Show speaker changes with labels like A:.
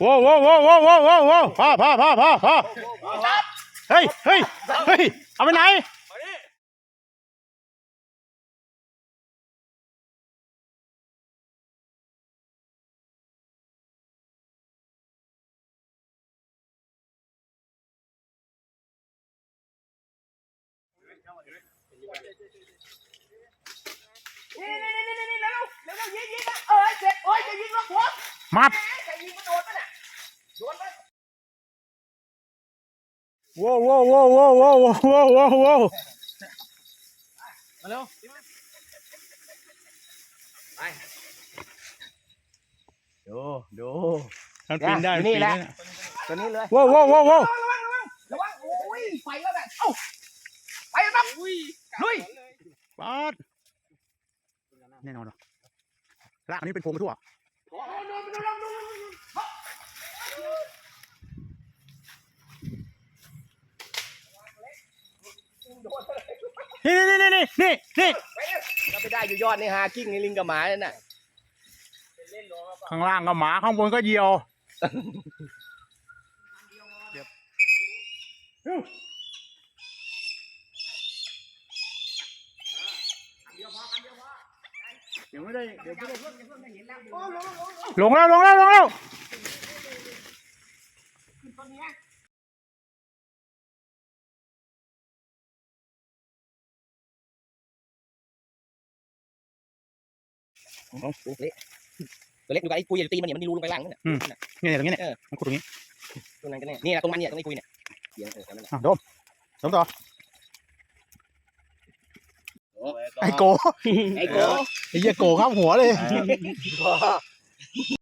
A: โว้โว้โว้โว้โว้โว้โว้พาพาพาพาพาเฮ้ยเฮ้ยเฮ้ยเอาไปไหนมา โว้วโว้วโว้วโว้วโว้วโว้วโว้วโว้ว
B: มาเร็วไป
A: ดูดูมันปีนได้มันปีนได้
B: ตัวนี้เลย
A: โว้วโว้วโว้วโว้ว
B: ระวังระวังระวังโอ้ยไฟแล้วแบบเอ้าไปแล้วครับลุย
A: ปาดแน่นอนหรอลากอันนี้เป็นโพรงไปทั่ว นี่นี่นี่นี่นี่นี่
B: เราไปได้อยู่ยอดนี่ฮากิ้งในลิงกับหมาเนี่ยน่ะ
A: ข้างล่างก็หมาข้างบนก็เหยี่ยวเดี๋ยวไม่ได้เดี๋ยวไม่ได้ลงแล้วลงแล้วลงแล้ว
B: ตัวเล็กตัวเล็กดูกับไอ้ปุยอย่าตีมันเนี่ยมันมีรูลงไปล่างนั่นน่ะ
A: เนี่ยตรงนี้เนี่ยมันขุดตรงนี้
B: ตรงนั้นกันเนี่ยนี่แหละตรงมันเนี่ยตรงไอ้ปุยเนี่ยเดี๋ยวเออตรงนั้นน่ะ
A: อะโดมโดมต่อไอ้โก
B: ไอ้โก้
A: ไอ้เหี้ยโกข้ามหัวเลย